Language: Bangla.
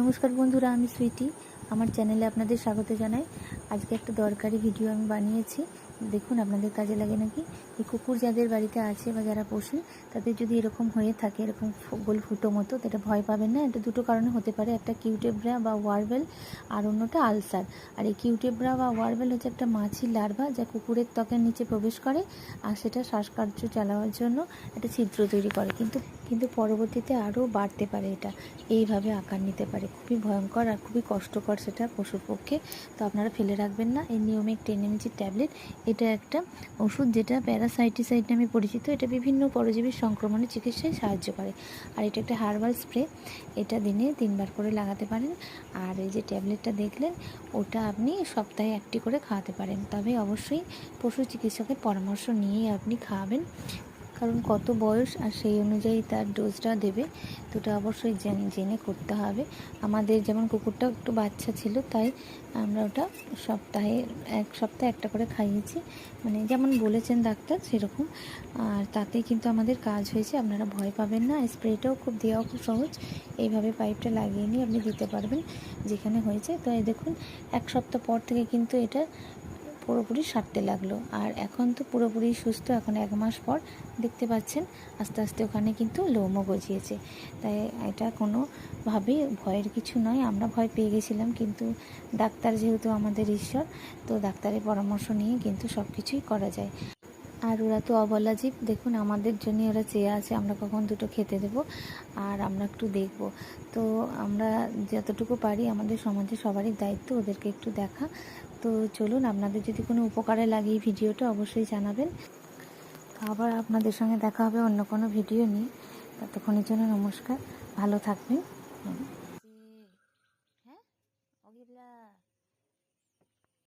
নমস্কার বন্ধুরা, আমি সুইটি। আমার চ্যানেলে আপনাদের স্বাগত জানাই। আজকে একটা দরকারি ভিডিও আমি বানিয়েছি। দেখুন, আপনাদের কাজে লাগে নাকি? এই কুকুর যাদের বাড়িতে আছে বা যারা পোষেন তাদের যদি এরকম হয়ে থাকে, এরকম গোল ফুটো মতো এটা ভয় পাবেন না। এটা দুটো কারণে হতে পারে, একটা কিউটেব্রা বা ওয়ারবেল, আর অন্যটা আলসার। আর এই কিউটেব্রা বা ওয়ারবেল হচ্ছে একটা মাছি লার্ভা, যা কুকুরের ত্বকের নিচে প্রবেশ করে, আর সেটা শ্বাসকার্য চালানোর জন্য একটা ছিদ্র তৈরি করে। কিন্তু কিন্তু পরবর্তীতে আরও বাড়তে পারে এটা। এইভাবে আকার নিতে পারে। খুবই ভয়ঙ্কর আর খুবই কষ্টকর সেটা পশুর পক্ষে। তো আপনারা ফেলে রাখবেন না। এই নিয়মিক টেন এমজির ট্যাবলেট, এটা একটা ওষুধ যেটা প্যারাসাইটিসাইড নামে পরিচিত। এটা বিভিন্ন পরজীবীর সংক্রমণের চিকিৎসায় সাহায্য করে। আর এটা একটা হার্বাল স্প্রে। এটা দিনে তিনবার করে লাগাতে পারেন। আর এই যে ট্যাবলেটটা দেখলেন, ওটা আপনি সপ্তাহে একটি করে খাওয়াতে পারেন। তবে অবশ্যই পশু চিকিৎসকের পরামর্শ নিয়েই আপনি খাওয়াবেন। কারণ কত বয়স আর সেই অনুযায়ী তার ডোজটা দেবে ওটা অবশ্যই জেনে জেনে করতে হবে। আমাদের যেমন কুকুরটা একটু বাচ্চা ছিল, তাই আমরা ওটা সপ্তাহে, এক সপ্তাহে একটা করে খাইয়েছি। মানে যেমন বলেছেন ডাক্তার, সেরকম। আর তাতেই কিন্তু আমাদের কাজ হয়েছে। আপনারা ভয় পাবেন না স্প্রেটাও খুব, দেওয়াও খুব সহজ। এইভাবে পাইপটা লাগিয়ে নিয়ে আপনি দিতে পারবেন যেখানে হয়েছে। তো এই দেখুন, এক সপ্তাহ পর থেকে কিন্তু এটা পুরোপুরি সারতে লাগল। আর এখন তো পুরোপুরি সুস্থ, এখন এক মাস পর দেখতে পাচ্ছেন আস্তে আস্তে ওখানে কিন্তু লোমও গজিয়েছে। তাই এটা কোনোভাবেই ভয়ের কিছু নয়, আমরা ভয় পেয়ে গেছিলাম কিন্তু ডাক্তার যেহেতু আমাদের ঈশ্বর, তো ডাক্তারের পরামর্শ নিয়ে কিন্তু সব কিছুই করা যায়। আর ওরা তো অবলা জীব। দেখুন, আমাদের জন্য ওরা চেয়ে আছে, আমরা কখন দুটো খেতে দেব আর আমরা একটু দেখব। তো আমরা যতটুকু পারি, আমাদের সমাজে সবারই দায়িত্ব, ওদেরকে একটু দেখা। তো চলুন, আপনাদের যদি কোনো উপকারে লাগে এই ভিডিওটা, অবশ্যই জানাবেন। তো আবার আপনাদের সঙ্গে দেখা হবে অন্য কোনো ভিডিও নিয়ে। ততক্ষণের জন্য নমস্কার, ভালো থাকবেন। হ্যাঁ?